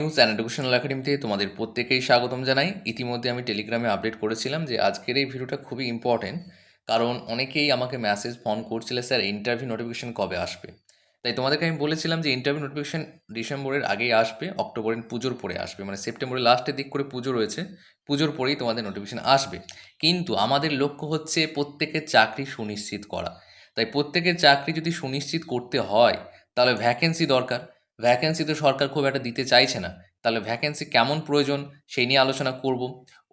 News and educational একাডেমিতে তোমাদের প্রত্যেকেই স্বাগতম জানাই। ইতিমধ্যে আমি টেলিগ্রামে আপডেট করেছিলাম যে আজকের এই ভিডিওটা খুবই ইম্পর্টেন্ট কারণ অনেকেই আমাকে মেসেজ ফোন করছিলে স্যার ইন্টারভিউ নোটিফিকেশন কবে আসবে? তাই তোমাদেরকে আমি বলেছিলাম যে ইন্টারভিউ নোটিফিকেশন ডিসেম্বরের আগেই আসবে, অক্টোবরের পুজোর পরে আসবে। মানে সেপ্টেম্বরের লাস্টের দিক করে পুজো রয়েছে, পুজোর পরেই তোমাদের নোটিফিকেশন আসবে। কিন্তু আমাদের লক্ষ্য হচ্ছে প্রত্যেকের চাকরি সুনিশ্চিত করা। তাই প্রত্যেকের চাকরি যদি সুনিশ্চিত করতে হয়, তাহলে ভ্যাকেন্সি দরকার। ভ্যাকেন্সি তো সরকার খুব একটা দিতে চাইছে না। তাহলে ভ্যাকেন্সি কেমন প্রয়োজন সেই নিয়ে আলোচনা করব।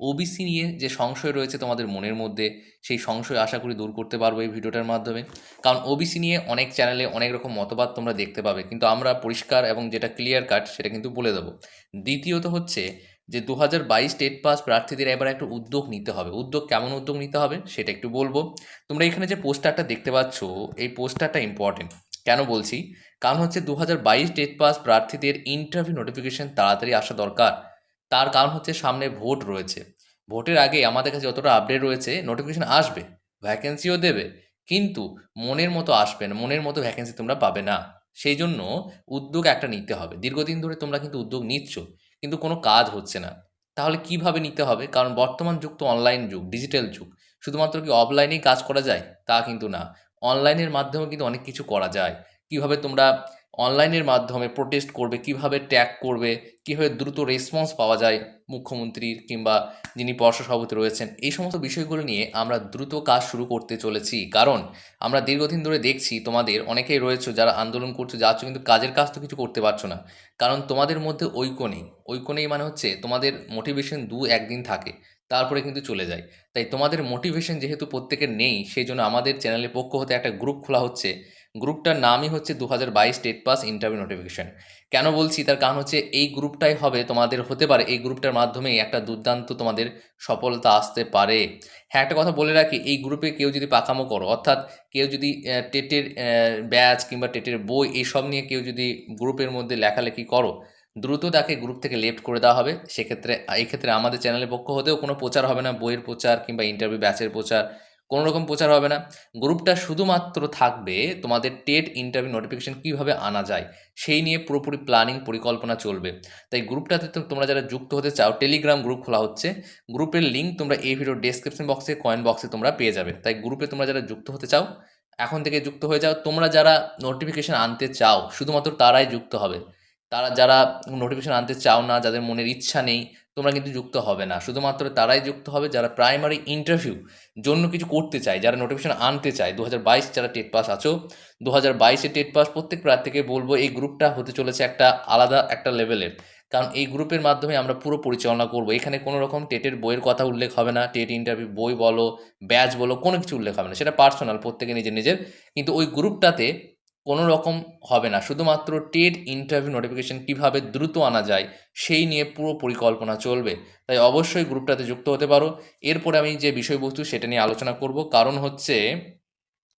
ওবিসি নিয়ে যে সংশয় রয়েছে তোমাদের মনের মধ্যে, সেই সংশয় আশা করি দূর করতে পারব এই ভিডিওটার মাধ্যমে। কারণ ওবিসি নিয়ে অনেক চ্যানেলে অনেক রকম মতবাদ তোমরা দেখতে পাবে। কিন্তু আমরা পরিষ্কার এবং যেটা ক্লিয়ার কাট সেটা কিন্তু বলে দেবো। দ্বিতীয়ত হচ্ছে যে দু হাজার বাইশ স্টেট পাস প্রার্থীদের এবার একটা উদ্যোগ নিতে হবে। উদ্যোগ কেমন উদ্যোগ নিতে হবে সেটা একটু বলব। তোমরা এখানে যে পোস্টারটা দেখতে পাচ্ছ, এই পোস্টারটা ইম্পর্টেন্ট কেন বলছি? কারণ হচ্ছে দু হাজার বাইশ ডেট পাস প্রার্থীদের ইন্টারভিউ নোটিফিকেশন তাড়াতাড়ি আসা দরকার। তার কারণ হচ্ছে সামনে ভোট রয়েছে। ভোটের আগে আমাদের কাছে যতটা আপডেট রয়েছে নোটিফিকেশন আসবে ভ্যাকেন্সিও দেবে, কিন্তু মনের মতো আসবে না, মনের মতো ভ্যাকেন্সি তোমরা পাবে না। সেই জন্য উদ্যোগ একটা নিতে হবে। দীর্ঘদিন ধরে তোমরা কিন্তু উদ্যোগ নিচ্ছ, কিন্তু কোনো কাজ হচ্ছে না। তাহলে কীভাবে নিতে হবে? কারণ বর্তমান যুগ তো অনলাইন যুগ ডিজিটাল যুগ। শুধুমাত্র কি অফলাইনেই কাজ করা যায়? তা কিন্তু না। অনলাইনের মাধ্যমে কিন্তু অনেক কিছু করা যায়। কীভাবে তোমরা অনলাইনের মাধ্যমে প্রোটেস্ট করবে, কীভাবে ট্যাগ করবে, কীভাবে দ্রুত রেসপন্স পাওয়া যায় মুখ্যমন্ত্রীর কিংবা যিনি পর্ষদ সভাপতি রয়েছেন, এই সমস্ত বিষয়গুলো নিয়ে আমরা দ্রুত কাজ শুরু করতে চলেছি। কারণ আমরা দীর্ঘদিন ধরে দেখছি তোমাদের, অনেকেই রয়েছে যারা আন্দোলন করছে যাচ্ছ কিন্তু কাজের কাজ তো কিছু করতে পারছ না। কারণ তোমাদের মধ্যে ঐক্য নেই। ঐক্য নেই মানে হচ্ছে তোমাদের মোটিভেশন দু একদিন থাকে। তারপরে কিন্তু চলে যায়। তাই তোমাদের মোটিভেশন যেহেতু প্রত্যেকের নেই সেই জন্য আমাদের চ্যানেলের পক্ষ হতে একটা গ্রুপ খোলা হচ্ছে। গ্রুপটার নামই হচ্ছে দু হাজার বাইশ স্টেট পাস ইন্টারভিউ নোটিফিকেশন কেন বলছি? তার কারণ হচ্ছে এই গ্রুপটাই হবে, তোমাদের হতে পারে এই গ্রুপটার মাধ্যমেই একটা দুর্দান্ত তোমাদের সফলতা আসতে পারে। হ্যাঁ একটা কথা বলে রাখি, এই গ্রুপে কেউ যদি পাকামো করো, অর্থাৎ কেউ যদি টেটের ব্যাচ কিংবা টেটের বই এইসব নিয়ে কেউ যদি গ্রুপের মধ্যে লেখালেখি করো দ্রুত তাকে গ্রুপ থেকে লেফট করে দেওয়া হবে। সেক্ষেত্রে এই ক্ষেত্রে আমাদের চ্যানেলের পক্ষ হতেও কোনো প্রচার হবে না, বইয়ের প্রচার কিংবা ইন্টারভিউ ব্যাচের প্রচার, কোনো রকম প্রচার হবে না। গ্রুপটা শুধুমাত্র থাকবে তোমাদের টেট ইন্টারভিউ নোটিফিকেশান কীভাবে আনা যায়, সেই নিয়ে পুরোপুরি প্ল্যানিং পরিকল্পনা চলবে। তাই গ্রুপটাতে তোমরা যারা যুক্ত হতে চাও টেলিগ্রাম গ্রুপ খোলা হচ্ছে। গ্রুপের লিঙ্ক তোমরা এই ভিডিওর ডেসক্রিপশন বক্সে কয়েন বক্সে তোমরা পেয়ে যাবে। তাই গ্রুপে তোমরা যারা যুক্ত হতে চাও, এখন থেকে যুক্ত হয়ে যাও। তোমরা যারা নোটিফিকেশান আনতে চাও, শুধুমাত্র তারাই যুক্ত হবে। তারা যারা নোটিফিকেশন আনতে চাও না, যাদের মনের ইচ্ছা নেই, তোমরা কিন্তু যুক্ত হবে না। শুধুমাত্র তারাই যুক্ত হবে যারা প্রাইমারি ইন্টারভিউ জন্য কিছু করতে চায়, যারা নোটিফিকেশন আনতে চায়। দু হাজার বাইশ যারা টেট পাস আছো দু হাজার বাইশে টেট পাস প্রত্যেক প্রার্থীকে বলব, এই গ্রুপটা হতে চলেছে একটা আলাদা একটা লেভেলের কারণ এই গ্রুপের মাধ্যমে আমরা পুরো পরিচালনা করব। এখানে কোনো রকম টেটের বইয়ের কথা উল্লেখ হবে না। টেট ইন্টারভিউ বই বলো, ব্যাচ বলো, কোনো কিছু উল্লেখ হবে না। সেটা পার্সোনাল প্রত্যেকে নিজের নিজের। কিন্তু ওই গ্রুপটাতে কোনো রকম হবে না। শুধুমাত্র টেট ইন্টারভিউ নোটিফিকেশন কীভাবে দ্রুত আনা যায়, সেই নিয়ে পুরো পরিকল্পনা চলবে। তাই অবশ্যই গ্রুপটাতে যুক্ত হতে পারো। এরপরে আমি যে বিষয়বস্তু সেটা নিয়ে আলোচনা করব, কারণ হচ্ছে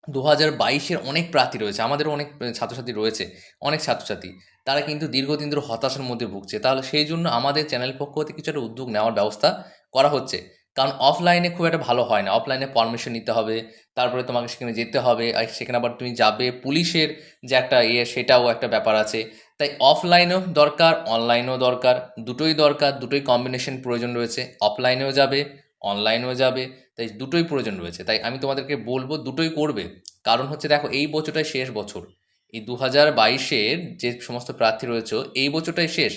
দু হাজার বাইশের অনেক প্রার্থী রয়েছে, আমাদেরও অনেক ছাত্রছাত্রী রয়েছে, অনেক ছাত্রছাত্রী। তারা কিন্তু দীর্ঘদিন ধরে হতাশার মধ্যে ভুগছে। তাহলে সেই জন্য আমাদের চ্যানেল পক্ষ থেকে কিছু একটা উদ্যোগ নেওয়ার ব্যবস্থা করা হচ্ছে। কারণ অফলাইনে খুব একটা ভালো হয় না। অফলাইনে পারমিশন নিতে হবে, তারপরে তোমাকে সেখানে যেতে হবে, আর সেখানে আবার তুমি যাবে, পুলিশের যে একটা ইয়ে সেটাও একটা ব্যাপার আছে। তাই অফলাইনেও দরকার অনলাইনেও দরকার, দুটোই দরকার, দুটোই কম্বিনেশন প্রয়োজন রয়েছে। অফলাইনেও যাবে অনলাইনেও যাবে, তাই দুটোই প্রয়োজন রয়েছে। তাই আমি তোমাদেরকে বলব দুটোই করবে। কারণ হচ্ছে দেখো, এই বছরটাই শেষ বছর। এই দু হাজার বাইশের যে সমস্ত প্রার্থী রয়েছে, এই বছরটাই শেষ।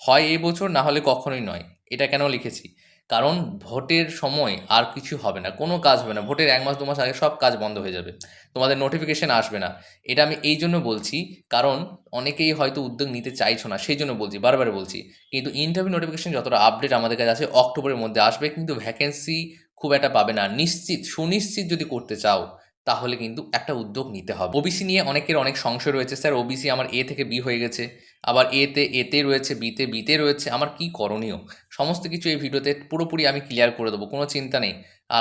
হয় এই বছর, না হলে কখনোই নয়। এটা কেন লিখেছি? কারণ ভোটের সময় আর কিছু হবে না, কোনো কাজ হবে না। ভোটের এক মাস, দু মাস আগে সব কাজ বন্ধ হয়ে যাবে, তোমাদের নোটিফিকেশান আসবে না। এটা আমি এই জন্য বলছি, কারণ অনেকেই হয়তো উদ্যোগ নিতে চাইছো না, সেই জন্য বলছি, বারবার বলছি। কিন্তু ইন্টারভিউ নোটিফিকেশান যতটা আপডেট আমাদের কাছে আছে, অক্টোবরের মধ্যে আসবে, কিন্তু ভ্যাকেন্সি খুব একটা পাবে না। নিশ্চিত, সুনিশ্চিত যদি করতে চাও তাহলে কিন্তু একটা উদ্যোগ নিতে হবে। ওবিসি নিয়ে অনেকের অনেক সংশয় রয়েছে, স্যার। ওবিসি আমার এ থেকে বি হয়ে গেছে, আবার এতে এতে রয়েছে বিতে বিতে রয়েছে, আমার কি করণীয়? সমস্ত কিছু এই ভিডিওতে পুরোপুরি আমি ক্লিয়ার করে দেবো, কোনো চিন্তা নেই।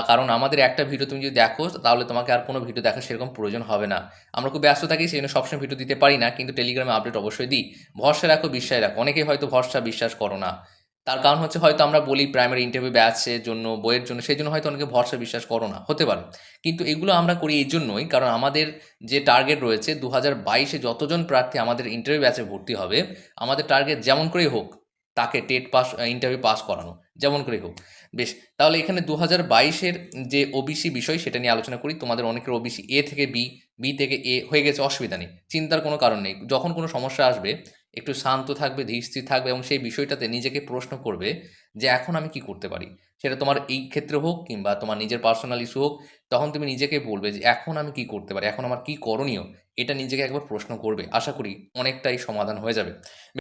কারণ আমাদের একটা ভিডিও তুমি যদি দেখো, তাহলে তোমাকে আর কোনো ভিডিও দেখার সেরকম প্রয়োজন হবে না। আমরা খুব ব্যস্ত থাকি, সেই জন্য সবসময় ভিডিও দিতে পারি না, কিন্তু টেলিগ্রামে আপডেট অবশ্যই দিই। ভরসা রাখো, বিশ্বাস রাখো। অনেকেই হয়তো ভরসা, বিশ্বাস করো না। তার কারণ হচ্ছে হয়তো আমরা বলি প্রাইমারি ইন্টারভিউ ব্যাচের জন্য, বইয়ের জন্য, সেই জন্য হয়তো অনেকে ভরসা বিশ্বাস করো না, হতে পারে। কিন্তু এগুলো আমরা করি এই জন্যই, কারণ আমাদের যে টার্গেট রয়েছে দু হাজার বাইশে যতজন প্রার্থী আমাদের ইন্টারভিউ ব্যাচে ভর্তি হবে, আমাদের টার্গেট যেমন করেই হোক, তাকে টেট পাস ইন্টারভিউ পাস করানো, যেমন করেই হোক। বেশ, তাহলে এখানে দু হাজার বাইশের যে ওবিসি বিষয় সেটা নিয়ে আলোচনা করি। তোমাদের অনেকের ওবিসি এ থেকে বি বি থেকে এ হয়ে গেছে, অসুবিধা নেই, চিন্তার কোনো কারণ নেই। যখন কোনো সমস্যা আসবে একটু শান্ত থাকবে ধীর স্থির থাকবে এবং সেই বিষয়টাতে নিজেকে প্রশ্ন করবে যে এখন আমি কি করতে পারি? সেটা তোমার এই ক্ষেত্রে হোক কিংবা তোমার নিজের পার্সোনাল ইস্যু হোক, তখন তুমি নিজেকে বলবে যে এখন আমি কি করতে পারি? এখন আমার কি করণীয়? এটা নিজেকে একবার প্রশ্ন করবে। আশা করি অনেকটাই সমাধান হয়ে যাবে।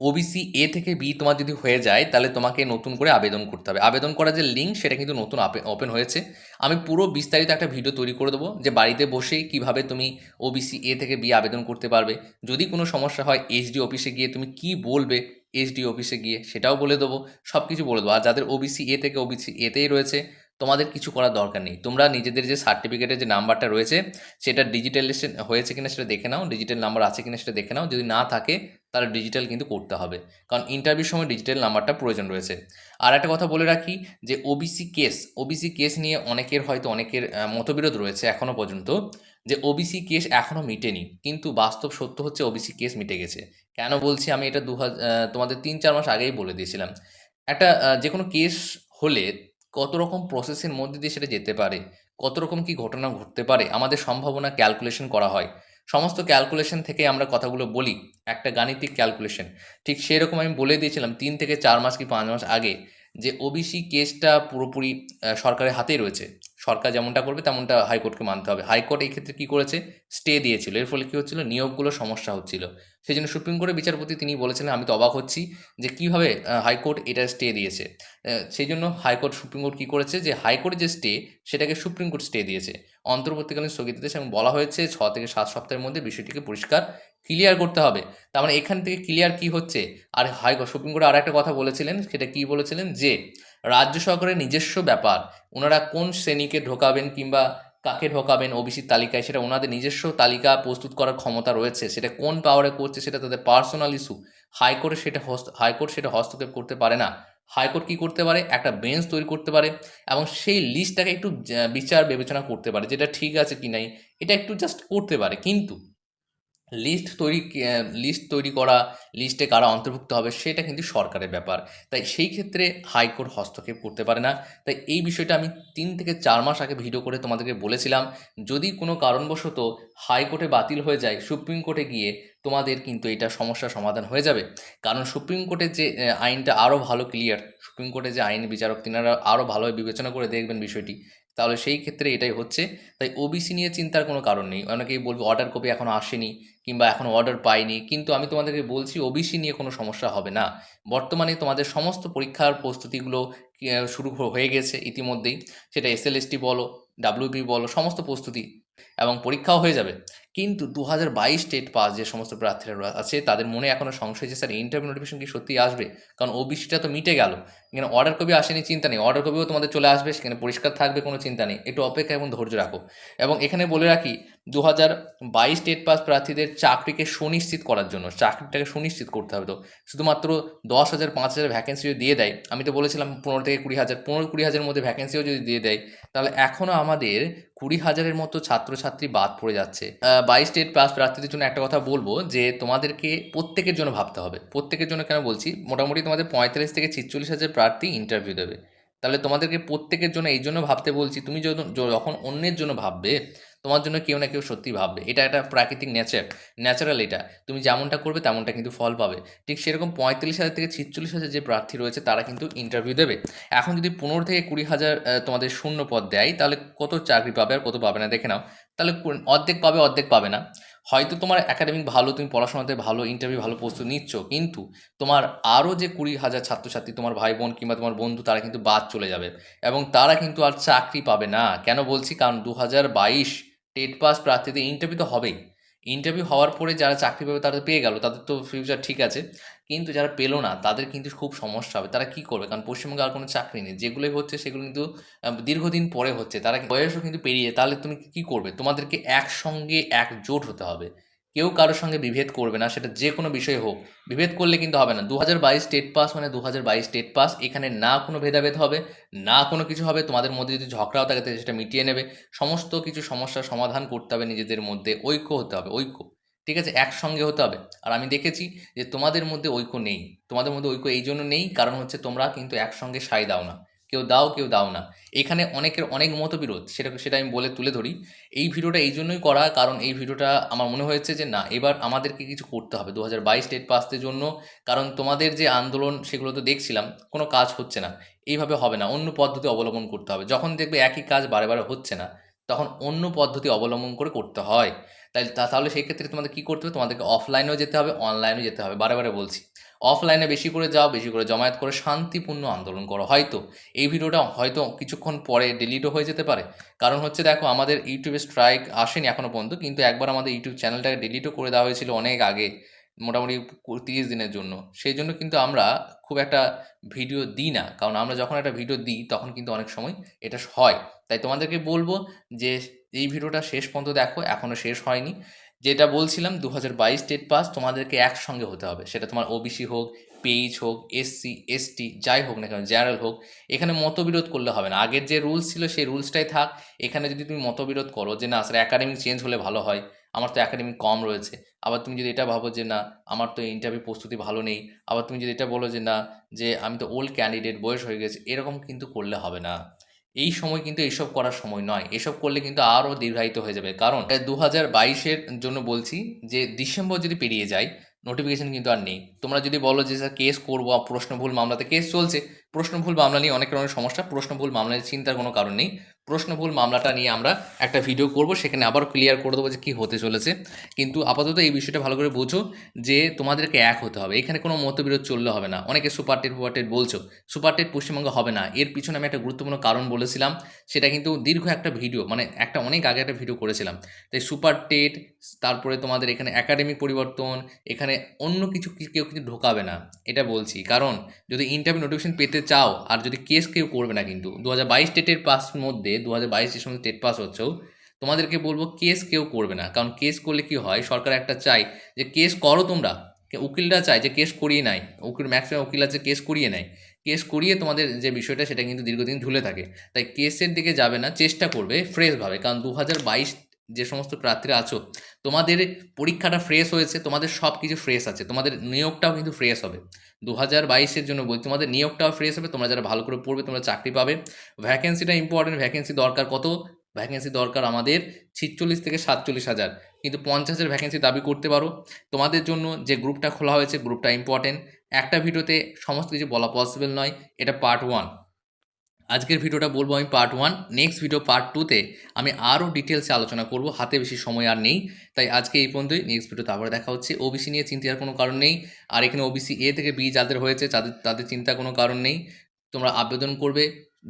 ওবিসি এ থেকে বি তোমার যদি হয়ে যায়, তাহলে তোমাকে নতুন করে আবেদন করতে হবে। আবেদন করার যে লিঙ্ক সেটা কিন্তু নতুন ওপেন হয়েছে। আমি পুরো বিস্তারিত একটা ভিডিও তৈরি করে দেবো যে বাড়িতে বসেই কীভাবে তুমি ওবিসি এ থেকে বি আবেদন করতে পারবে। যদি কোনো সমস্যা হয় এইচডি অফিসে গিয়ে তুমি কি বলবে? এইচডি অফিসে গিয়ে সেটাও বলে দেবো সব কিছু বলে দেবো। আর যাদের ওবিসি এ থেকে ওবিসি এতেই রয়েছে, তোমাদের কিছু করার দরকার নেই। তোমরা নিজেদের যে সার্টিফিকেটের যে নাম্বারটা রয়েছে, সেটা ডিজিটালাইজেশন হয়েছে কিনা সেটা দেখে নাও ডিজিটাল নাম্বার আছে কিনা সেটা দেখে নাও। যদি না থাকে তাহলে ডিজিটাল কিন্তু করতে হবে। কারণ ইন্টারভিউর সময় ডিজিটাল নাম্বারটা প্রয়োজন রয়েছে। আর একটা কথা বলে রাখি যে ওবিসি কেস ওবিসি কেস নিয়ে অনেকের হয়তো অনেকের মতবিরোধ রয়েছে এখনও পর্যন্ত যে ওবিসি কেস এখনও মিটেনি। কিন্তু বাস্তব সত্য হচ্ছে ওবিসি কেস মিটে গেছে। কেন বলছি আমি এটা দু হাজার তোমাদের তিন চার মাস আগেই বলে দিয়েছিলাম। একটা যে কোনো কেস হলে কত রকম প্রসেসের মধ্যে দিয়ে সেটা যেতে পারে, কত রকম কি ঘটনা ঘটতে পারে, আমাদের সম্ভাবনা ক্যালকুলেশন করা হয়। সমস্ত ক্যালকুলেশন থেকে আমরা কথাগুলো বলি, একটা গাণিতিক ক্যালকুলেশন ঠিক সেরকম আমি বলে দিয়েছিলাম, তিন থেকে চার মাস কি পাঁচ মাস আগে। যে ওবিসি কেসটা পুরোপুরি সরকারের হাতেই রয়েছে। সরকার যেমনটা করবে, তেমনটা হাইকোর্টকে মানতে হবে। হাইকোর্ট এই ক্ষেত্রে কী করেছে? স্টে দিয়েছিল। এর ফলে কী হচ্ছিল? নিয়োগগুলো সমস্যা হচ্ছিল। সেই জন্য সুপ্রিম কোর্টের বিচারপতি তিনি বলেছিলেন, আমি তো অবাক হচ্ছি যে কীভাবে হাইকোর্ট এটা স্টে দিয়েছে। সেই জন্য হাইকোর্ট, সুপ্রিম কোর্ট কী করেছে? যে হাইকোর্টের যে স্টে, সেটাকে সুপ্রিম কোর্ট স্টে দিয়েছে। অন্তর্বর্তীকালীন স্থগিতাদেশ এবং বলা হয়েছে, ছ থেকে সাত সপ্তাহের মধ্যে বিষয়টিকে পরিষ্কার ক্লিয়ার করতে হবে। তার মানে এখান থেকে ক্লিয়ার কি হচ্ছে? আর হাইকোর্ট সুপ্রিম কোর্ট আর একটা কথা বলেছিলেন, সেটা কি বলেছিলেন? যে রাজ্য সরকারের নিজস্ব ব্যাপার, ওনারা কোন শ্রেণীকে ঢোকাবেন কিংবা কাকে ঢোকাবেন ওবিসির তালিকায়, সেটা ওনাদের নিজস্ব তালিকা প্রস্তুত করার ক্ষমতা রয়েছে। সেটা কোন পাওয়ারে করছে, সেটা তাদের পার্সোনাল ইস্যু হাইকোর্টে সেটা হস্ত হাইকোর্ট সেটা হস্তক্ষেপ করতে পারে না। হাইকোর্ট কী করতে পারে? একটা বেঞ্চ তৈরি করতে পারে এবং সেই লিস্টটাকে একটু বিচার বিবেচনা করতে পারে, যেটা ঠিক আছে কি নাই, এটা একটু জাস্ট করতে পারে। কিন্তু লিস্ট তৈরি লিস্ট তৈরি করা লিস্টে কারা অন্তর্ভুক্ত হবে সেটা কিন্তু সরকারের ব্যাপার। তাই সেই ক্ষেত্রে হাইকোর্ট হস্তক্ষেপ করতে পারে না। তাই এই বিষয়টা আমি তিন থেকে চার মাস আগে ভিডিও করে তোমাদেরকে বলেছিলাম, যদি কোনো কারণবশত হাইকোর্টে বাতিল হয়ে যায়, সুপ্রিম কোর্টে গিয়ে তোমাদের কিন্তু এটা সমস্যার সমাধান হয়ে যাবে। কারণ সুপ্রিম কোর্টের যে আইনটা আরও ভালো ক্লিয়ার সুপ্রিম কোর্টে যে আইন বিচারক তিনারা আরও ভালোভাবে বিবেচনা করে দেখবেন বিষয়টি, তাহলে সেই ক্ষেত্রে এটাই হচ্ছে। তাই ওবিসি নিয়ে চিন্তার কোনো কারণ নেই। অনেকেই বলবে অর্ডার কপি এখনও আসেনি। কিংবা এখনও অর্ডার পাইনি। কিন্তু আমি তোমাদেরকে বলছি ওবিসি নিয়ে কোনো সমস্যা হবে না। বর্তমানে তোমাদের সমস্ত পরীক্ষার প্রস্তুতিগুলো শুরু হয়ে গেছে ইতিমধ্যেই। সেটা এসএলএসটি বলো ডাব্লিউবি বলো, সমস্ত প্রস্তুতি। এবং পরীক্ষাও হয়ে যাবে। কিন্তু দু হাজার বাইশ স্টেট পাস যে সমস্ত প্রার্থীরা আছে, তাদের মনে এখনও সংশয় যে, স্যার ইন্টারভিউ নোটিফিকেশন কি সত্যিই আসবে? কারণ ওবিসিটা তো মিটে গেল। এখানে অর্ডার কপি আসেনি, চিন্তা নেই। অর্ডার কপিও তোমাদের চলে আসবে, সেখানে পরিষ্কার থাকবে, কোনো চিন্তা নেই। একটু অপেক্ষা এবং ধৈর্য রাখো। এবং এখানে বলে রাখি দু হাজার বাইশ স্টেট পাস প্রার্থীদের চাকরিকে সুনিশ্চিত করার জন্য, চাকরিটাকে সুনিশ্চিত করতে হবে তো। শুধুমাত্র দশ হাজার, পাঁচ হাজার ভ্যাকেন্সি যদি দিয়ে দেয়, আমি তো বলেছিলাম পনেরো থেকে কুড়ি হাজার, পনেরো কুড়ি হাজারের মধ্যে ভ্যাকেন্সিও যদি দিয়ে দেয় তাহলে এখনও আমাদের কুড়ি হাজারের মতো ছাত্রছাত্রী বাদ পড়ে যাচ্ছে। বাইশ স্টেট পাস প্রার্থীদের জন্য একটা কথা বলব যে তোমাদেরকে প্রত্যেকের জন্য ভাবতে হবে। প্রত্যেকের জন্য কেন বলছি? মোটামুটি তোমাদের পঁয়তাল্লিশ থেকে ছিচল্লিশ হাজার প্রার্থী ইন্টারভিউ দেবে। তাহলে তোমাদেরকে প্রত্যেকের জন্য এই জন্য ভাবতে বলছি, তুমি যখন অন্যের জন্য ভাববে তোমার জন্য কেউ না কেউ সত্যি ভাববে। এটা একটা প্রাকৃতিক নেচার ন্যাচারাল এটা। তুমি যেমনটা করবে, তেমনটা কিন্তু ফল পাবে। ঠিক সেরকম পঁয়তাল্লিশ হাজার থেকে ছিচল্লিশ হাজার যে প্রার্থী রয়েছে, তারা কিন্তু ইন্টারভিউ দেবে। এখন যদি পনেরো থেকে কুড়ি হাজার তোমাদের শূন্য পদ দেয়, তাহলে কত চাকরি পাবে আর কত পাবে না? দেখে নাও। তাহলে অর্ধেক পাবে অর্ধেক পাবে না। হয়তো তোমার একাডেমিক ভালো, তুমি পড়াশোনাতে ভালো ইন্টারভিউ ভালো প্রস্তুতি নিচ্ছ, কিন্তু তোমার আরও যে কুড়ি হাজার ছাত্রছাত্রী, তোমার ভাই বোন কিংবা তোমার বন্ধু, তারা কিন্তু বাদ চলে যাবে। এবং তারা কিন্তু আর চাকরি পাবে না। কেন বলছি? কারণ দু হাজার বাইশ টেট পাস প্রার্থীদের ইন্টারভিউ তো হবেই। ইন্টারভিউ হওয়ার পরে যারা চাকরি পাবে তারা পেয়ে গেল, তাদের তো ফিউচার ঠিক আছে। কিন্তু যারা পেল না, তাদের কিন্তু খুব সমস্যা হবে। তারা কি করবে? কারণ পশ্চিমবঙ্গে আর কোনো চাকরি নেই। যেগুলোই হচ্ছে সেগুলো কিন্তু দীর্ঘদিন পরে হচ্ছে। তারা বয়সও কিন্তু পেরিয়ে তাহলে তুমি কি করবে? তোমাদেরকে একসঙ্গে একজোট হতে হবে। কেউ কারোর সঙ্গে বিভেদ করবে না, সেটা যে কোনো বিষয় হোক। বিভেদ করলে কিন্তু হবে না। দু হাজার বাইশ স্টেট পাস মানে দু হাজার বাইশ স্টেট পাস এখানে না কোনো ভেদাভেদ হবে, না কোনো কিছু হবে। তোমাদের মধ্যে যদি ঝগড়াও থাকে সেটা মিটিয়ে নেবে। সমস্ত কিছু সমস্যার সমাধান করতে হবে, নিজেদের মধ্যে ঐক্য হতে হবে, ঐক্য। ঠিক আছে? একসঙ্গে হতে হবে। আর আমি দেখেছি যে তোমাদের মধ্যে ঐক্য নেই। তোমাদের মধ্যে ঐক্য এই জন্য নেই, কারণ হচ্ছে তোমরা কিন্তু একসঙ্গে সাই দাও না। কেউ দাও কেউ দাও না। এখানে অনেকের অনেক মতবিরোধ, সেটা সেটা আমি বলে তুলে ধরি। এই ভিডিওটা এই জন্যই করা, কারণ এই ভিডিওটা আমার মনে হয়েছে যে, না, এবার আমাদেরকে কিছু করতে হবে। দু হাজার বাইশ স্টেট পাসের জন্য, কারণ তোমাদের যে আন্দোলন, সেগুলো তো দেখছিলাম, কোনো কাজ হচ্ছে না। এইভাবে হবে না, অন্য পদ্ধতি অবলম্বন করতে হবে। যখন দেখবে একই কাজ বারে বারে হচ্ছে না, তখন অন্য পদ্ধতি অবলম্বন করে করতে হয়। তাই তাহলে সেই ক্ষেত্রে তোমাদের কী করতে হবে? তোমাদেরকে অফলাইনেও যেতে হবে অনলাইনেও যেতে হবে। বারে বারে বলছি। অফলাইনে বেশি করে যাও, বেশি করে জমায়েত করে শান্তিপূর্ণ আন্দোলন করো। হয়তো এই ভিডিওটা হয়তো কিছুক্ষণ পরে ডিলিটও হয়ে যেতে পারে। কারণ হচ্ছে দেখো, আমাদের ইউটিউবে স্ট্রাইক আসেনি এখনও পর্যন্ত, কিন্তু একবার আমাদের ইউটিউব চ্যানেলটাকে ডিলিটও করে দেওয়া হয়েছিল অনেক আগে, মোটামুটি তিরিশ দিনের জন্য। সেই জন্য কিন্তু আমরা খুব একটা ভিডিও দিই না। কারণ আমরা যখন একটা ভিডিও দিই, তখন কিন্তু অনেক সময় এটা হয়। তাই তোমাদেরকে বলব যে, এই ভিডিওটা শেষ পর্যন্ত দেখো এখনও শেষ হয়নি। যেটা বলছিলাম দু হাজার বাইশ স্টেট পাস তোমাদেরকে একসঙ্গে হতে হবে। সেটা তোমার ওবিসি হোক পেইজ হোক এসসি এসটি যাই হোক না কেন জেনারেল হোক, এখানে মতবিরোধ করলে হবে না। আগের যে রুলস ছিল সেই রুলসটাই থাক। এখানে যদি তুমি মতবিরোধ করো যে না আসলে একাডেমিক চেঞ্জ হলে ভালো হয়, আমার তো একাডেমিক কম রয়েছে। আবার তুমি যদি এটা ভাবো যে না, আমার তো ইন্টারভিউ প্রস্তুতি ভালো নেই, আবার তুমি যদি এটা বলো যে না, যে আমি তো ওল্ড ক্যান্ডিডেট বয়স হয়ে গেছে, এরকম কিন্তু করলে হবে না। এই সময় কিন্তু এসব করার সময় নয়। এসব করলে কিন্তু আরও দীর্ঘায়িত হয়ে যাবে। কারণ দু হাজার বাইশের জন্য বলছি যে, ডিসেম্বর যদি পেরিয়ে যায় নোটিফিকেশান কিন্তু আর নেই। তোমরা যদি বলো যে, স্যার, কেস করব প্রশ্ন ভুল মামলাতে কেস চলছে। প্রশ্ন ভুল মামলা নিয়ে অনেক ধরনের সমস্যা, প্রশ্ন ভুল মামলা নিয়ে চিন্তার কোনো কারণ নেই। প্রশ্ন ভুল মামলাটা নিয়ে আমরা একটা ভিডিও করব, সেখানে আবার ক্লিয়ার করে দেবো যে কী হতে চলেছে। কিন্তু আপাতত এই বিষয়টা ভালো করে বোঝো যে তোমাদেরকে এক হতে হবে। এখানে কোনো মতবিরোধ চললে হবে না। অনেকে সুপার টেট ফুপার টেট বলছো সুপার টেট পশ্চিমবঙ্গে হবে না। এর পিছনে আমি একটা গুরুত্বপূর্ণ কারণ বলেছিলাম, সেটা কিন্তু দীর্ঘ একটা ভিডিও মানে একটা অনেক আগে একটা ভিডিও করেছিলাম। তাই সুপার টেট তারপরে তোমাদের এখানে একাডেমিক পরিবর্তন, এখানে অন্য কিছু কেউ কিন্তু ঢোকাবে না। এটা বলছি। কারণ যদি ইন্টারভিউ নোটিফিকেশন পেতে চাও, আর যদি কেস কেউ করবে না কিন্তু দু হাজার বাইশ টেটের পাস মধ্যে দু হাজার বাইশ যে সময় টেট পাস হচ্ছেও তোমাদেরকে বলব কেস কেউ করবে না। কারণ কেস করলে কি হয়, সরকার একটা চাই যে কেস করো তোমরা। উকিলরা চায় যে কেস করিয়ে নেয়। উকিল ম্যাক্সিমাম উকিল আছে কেস করিয়ে নেয়। কেস করিয়ে তোমাদের যে বিষয়টা, সেটা কিন্তু দীর্ঘদিন ঝুলে থাকে। তাই কেসের দিকে যাবে না, চেষ্টা করবে ফ্রেশভাবে কারণ দু হাজার বাইশ যে সমস্ত প্রার্থীরা আছো, তোমাদের পরীক্ষাটা ফ্রেশ হয়েছে, তোমাদের সব কিছু ফ্রেশ আছে, তোমাদের নিয়োগটাও কিন্তু ফ্রেশ হবে। দু হাজার বাইশের জন্য বলছি তোমাদের নিয়োগটাও ফ্রেশ হবে, তোমরা যারা ভালো করে পড়বে তোমরা চাকরি পাবে। ভ্যাকেন্সিটা ইম্পর্টেন্ট ভ্যাকেন্সি দরকার কত? ভ্যাকেন্সি দরকার আমাদের ছিচল্লিশ থেকে সাতচল্লিশ হাজার। কিন্তু পঞ্চাশের ভ্যাকেন্সি দাবি করতে পারো। তোমাদের জন্য যে গ্রুপটা খোলা হয়েছে গ্রুপটা ইম্পর্টেন্ট একটা ভিডিওতে সমস্ত কিছু বলা পসিবল নয়, এটা পার্ট ওয়ান আজকের ভিডিওটা বলব আমি part one next video part টুতে আমি আরও ডিটেলসে আলোচনা করব। হাতে বেশি সময় আর নেই। তাই আজকে এই পর্যন্তই। নেক্সট ভিডিও তারপরে দেখা হচ্ছে। ওবিসি নিয়ে চিন্তার কোনো কারণ নেই। আর এখানে ওবিসি এ থেকে বি যাদের হয়েছে, তাদের তাদের চিন্তা কোনো কারণ নেই। তোমরা আবেদন করবে।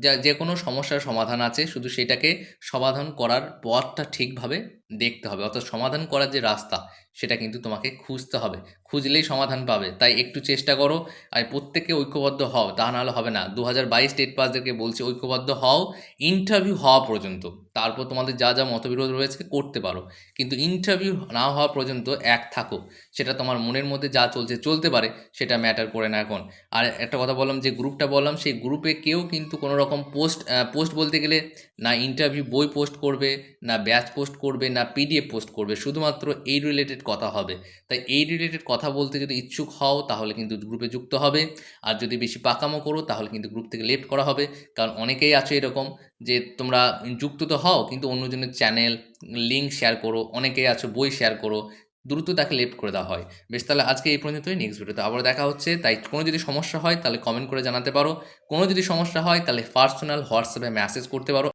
যা যে কোনো সমস্যার সমাধান আছে। শুধু সেটাকে সমাধান করার পথটা ঠিকভাবে দেখতে হবে। অর্থাৎ সমাধান করার যে রাস্তা, সেটা কিন্তু তোমাকে খুঁজতে হবে। খুঁজলেই সমাধান পাবে। তাই একটু চেষ্টা করো আর প্রত্যেকে ঐক্যবদ্ধ হও। তা নাহলে হবে না। দু হাজার বাইশ স্টেট পাসদেরকে বলছি ঐক্যবদ্ধ হও। ইন্টারভিউ হওয়া পর্যন্ত। তারপর তোমাদের যা যা মতবিরোধ রয়েছে করতে পারো। কিন্তু ইন্টারভিউ না হওয়া পর্যন্ত এক থাকো। সেটা তোমার মনের মধ্যে যা চলছে চলতে পারে, সেটা ম্যাটার করে না এখন। আর একটা কথা বললাম, যে গ্রুপটা বললাম, সেই গ্রুপে কেউ কিন্তু কোনো রকম পোস্ট পোস্ট বলতে গেলে না ইন্টারভিউ বই পোস্ট করবে, না ব্যাচ পোস্ট করবে, না পিডিএফ পোস্ট করবে, শুধুমাত্র এই রিলেটেড কথা হবে। তাই এই রিলেটেড কথা বলতে যদি ইচ্ছুক হও, তাহলে কিন্তু গ্রুপে যুক্ত হবে। আর যদি বেশি পাকামো করো, তাহলে কিন্তু গ্রুপ থেকে লেফট করা হবে। কারণ অনেকেই আছে এরকম যে তোমরা যুক্ত তো হও, কিন্তু অন্যজনের চ্যানেল লিঙ্ক শেয়ার করো, অনেকেই আছো বই শেয়ার করো, দ্রুত তাকে লেফট করে দেওয়া হয়। বেশ, তাহলে আজকে এই পর্যন্তই নেক্সট ভিডিওতে আবার দেখা হচ্ছে। তাই কোনো যদি সমস্যা হয়, তাহলে কমেন্ট করে জানাতে পারো। কোনো যদি সমস্যা হয়, তাহলে পার্সোনাল হোয়াটসঅ্যাপে মেসেজ করতে পারো।